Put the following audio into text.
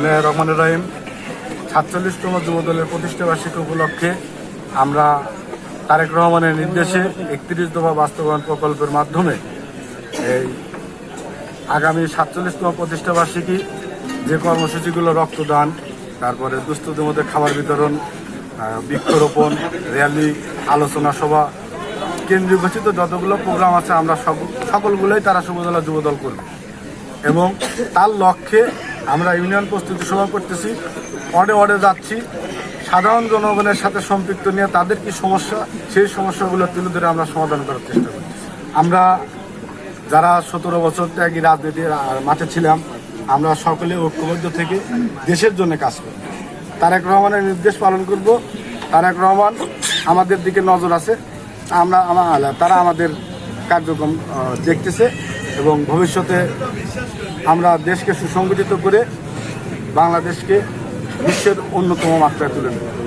রহমান রহিম। সাতচল্লিশতম যুবদলের প্রতিষ্ঠা বার্ষিকী উপলক্ষে আমরা তারেক রহমানের নির্দেশে একত্রিশ দফা বাস্তবায়ন প্রকল্পের মাধ্যমে এই আগামী সাতচল্লিশতম প্রতিষ্ঠা বার্ষিকী যে কর্মসূচিগুলো রক্তদান, তারপরে দুস্থদের মধ্যে খাবার বিতরণ বৃক্ষরোপণ, র্যালি, আলোচনা সভা, কেন্দ্রীয় ঘোষিত যতগুলো প্রোগ্রাম আছে, আমরা সকল সকলগুলোই তারা যুবদলা যুবদল করবে। এবং তার লক্ষ্যে আমরা ইউনিয়ন প্রস্তুতি সভা করতেছি। অডে অডে যাচ্ছি। সাধারণ জনগণের সাথে সম্পৃক্ত নিয়ে তাদের কি সমস্যা, সেই সমস্যাগুলো তুলে ধরে আমরা সমাধান করার চেষ্টা করছি আমরা যারা সতেরো বছর ত্যাগী রাজনীতির মাঠে ছিলাম, আমরা সকলে ঐক্যবদ্ধ থেকে দেশের জন্য কাজ করি। তারেক রহমানের নির্দেশ পালন করব। তারেক রহমান আমাদের দিকে নজর আছে। আমরা আমা- তারা আমাদের কার্যক্রম দেখতেছে। এবং ভবিষ্যতে আমরা দেশকে সুসংগঠিত করে বাংলাদেশকে বিশ্বের অন্যতম মাত্রায় তুলে নেব।